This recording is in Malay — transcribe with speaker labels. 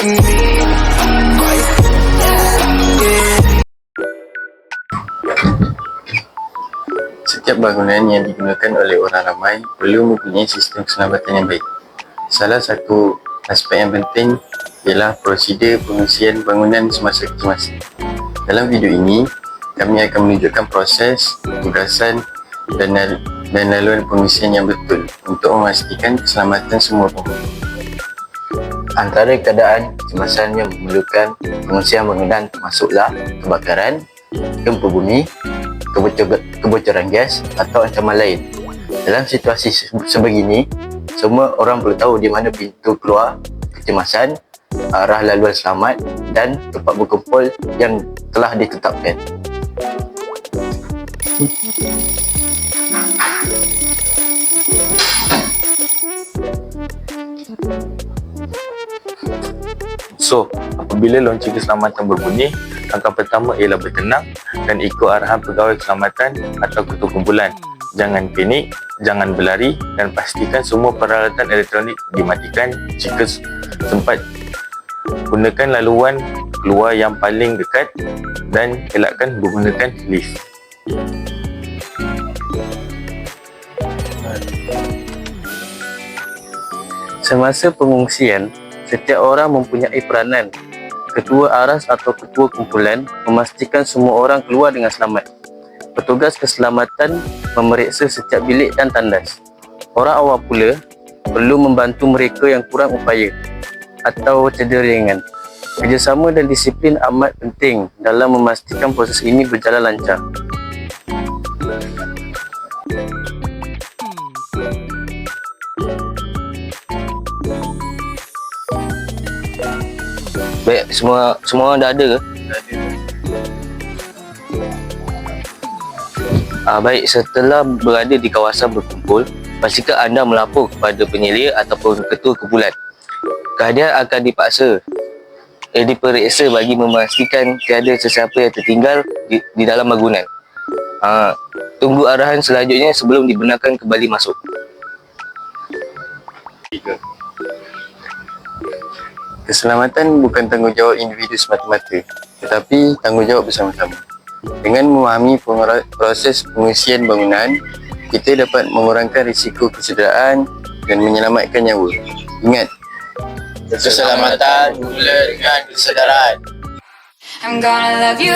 Speaker 1: Setiap bangunan yang digunakan oleh orang ramai perlu mempunyai sistem keselamatan yang baik. Salah satu aspek yang penting ialah prosedur pengisian bangunan semasa kecemasan. Dalam video ini, kami akan menunjukkan proses, tugasan dan, dan laluan pengisian yang betul untuk memastikan keselamatan semua penghuni.
Speaker 2: Antara keadaan kecemasan yang memerlukan pengungsian bangunan termasuklah kebakaran, gempa bumi, kebocor- kebocoran gas atau ancaman lain. Dalam situasi se- sebegini, semua orang perlu tahu di mana pintu keluar kecemasan, arah laluan selamat dan tempat berkumpul yang telah ditetapkan.
Speaker 3: So, apabila lonceng keselamatan berbunyi, langkah pertama ialah bertenang dan ikut arahan pegawai keselamatan atau ketua kumpulan. Jangan panik, jangan berlari dan pastikan semua peralatan elektronik dimatikan jika sempat. Gunakan laluan keluar yang paling dekat dan elakkan menggunakan lift.
Speaker 2: Semasa pengungsian, setiap orang mempunyai peranan. Ketua aras atau ketua kumpulan memastikan semua orang keluar dengan selamat. Petugas keselamatan memeriksa setiap bilik dan tandas. Orang awam pula perlu membantu mereka yang kurang upaya atau cedera ringan. Kerjasama dan disiplin amat penting dalam memastikan proses ini berjalan lancar. Baik, semua semua dah ada ke? Ah, baik, setelah berada di kawasan berkumpul, pastikan anda melapor kepada penyelia ataupun ketua kumpulan. Kehadiran akan dipaksa eh, diperiksa bagi memastikan tiada sesiapa yang tertinggal di, di dalam bangunan. Ah, tunggu arahan selanjutnya sebelum dibenarkan kembali masuk.
Speaker 1: Keselamatan bukan tanggungjawab individu semata-mata, tetapi tanggungjawab bersama-sama. Dengan memahami proses pengisian bangunan, kita dapat mengurangkan risiko kecederaan dan menyelamatkan nyawa. Ingat,
Speaker 2: Keselamatan bermula dengan kesedaran.
Speaker 4: I'm gonna love you.